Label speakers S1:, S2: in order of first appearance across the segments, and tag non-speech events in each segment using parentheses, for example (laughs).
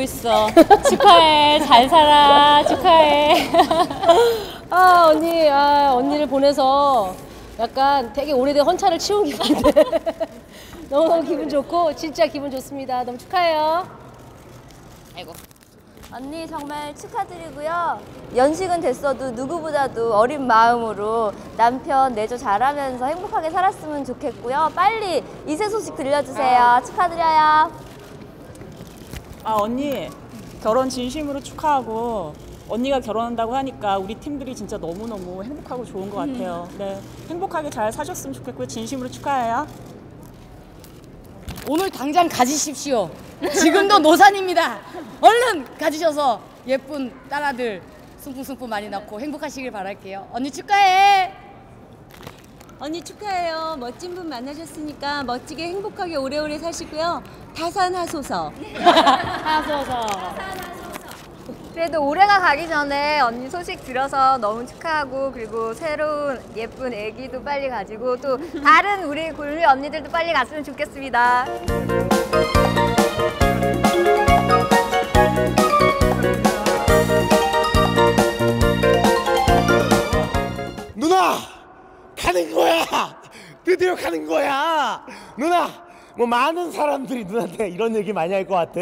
S1: 있어. 축하해. 잘 살아. 축하해. (laughs)
S2: 아 언니 아 언니를 보내서 약간 되게 오래된 헌차를 치운 기분인데 (laughs) 너무너무 기분 좋고 진짜 기분 좋습니다 너무 축하해요
S1: 아이고.
S3: 언니 정말 축하드리고요. 연식은 됐어도 누구보다도 어린 마음으로 남편 내조 잘하면서 행복하게 살았으면 좋겠고요. 빨리 이세 소식 들려주세요. 축하드려요.
S4: 아 언니 결혼 진심으로 축하하고 언니가 결혼한다고 하니까 우리 팀들이 진짜 너무너무 행복하고 좋은 것 같아요. 네 행복하게 잘 사셨으면 좋겠고요. 진심으로 축하해요.
S5: 오늘 당장 가지십시오. 지금도 노산입니다. 얼른 가지셔서 예쁜 딸아들 승풍승풍 많이 낳고 행복하시길 바랄게요. 언니 축하해.
S6: 언니 축하해요. 멋진 분 만나셨으니까 멋지게 행복하게 오래오래 사시고요. 다산하소서.
S1: 하소서.
S3: 그래도 올해가 가기 전에 언니 소식 들어서 너무 축하하고 그리고 새로운 예쁜 아기도 빨리 가지고 또 다른 우리 굴리 언니들도 빨리 갔으면 좋겠습니다.
S7: 가는 거야. 드디어 가는 거야. 누나 뭐 많은 사람들이 누나한테 이런 얘기 많이 할 것 같아.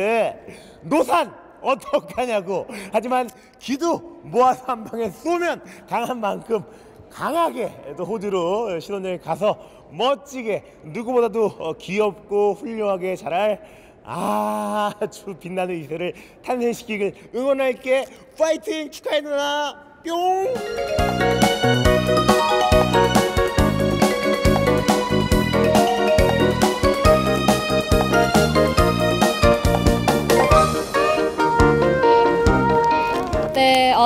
S7: 노산 어떡하냐고. 하지만 기도 모아서 한 방에 쏘면 강한 만큼 강하게 또 호주로 신혼여행 가서 멋지게 누구보다도 어, 귀엽고 훌륭하게 자랄 아주 빛나는 이세를 탄생시키길 응원할게. 파이팅! 축하해 누나. 뿅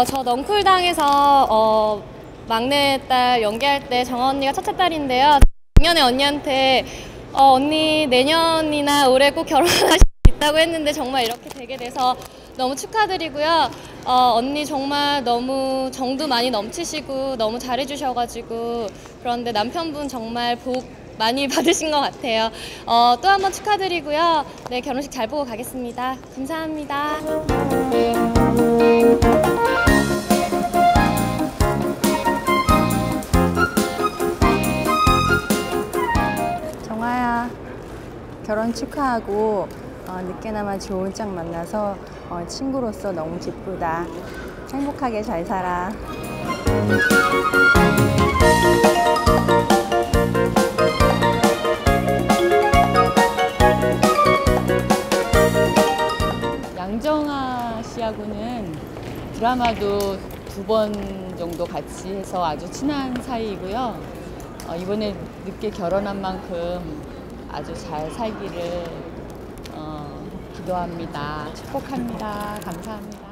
S1: 어, 저 넝쿨당에서 어, 막내딸 연기할 때 정아 언니가 첫째 딸인데요. 작년에 언니한테 어, 언니 내년이나 올해 꼭 결혼하실 수 있다고 했는데 정말 이렇게 되게 돼서 너무 축하드리고요. 어, 언니 정말 너무 정도 많이 넘치시고 너무 잘해주셔가지고 그런데 남편분 정말 복 많이 (laughs) 받으신 것 같아요. 어, 또 한 번 축하드리고요. 네, 결혼식 잘 보고 가겠습니다. 감사합니다.
S8: 결혼 축하하고 어, 늦게나마 좋은 짝 만나서 어, 친구로서 너무 기쁘다. 행복하게 잘 살아.
S9: 양정아 씨하고는 드라마도 두 번 정도 같이 해서 아주 친한 사이이고요. 어, 이번에 늦게 결혼한 만큼 아주 잘 살기를 어, 기도합니다. 축복합니다. 감사합니다.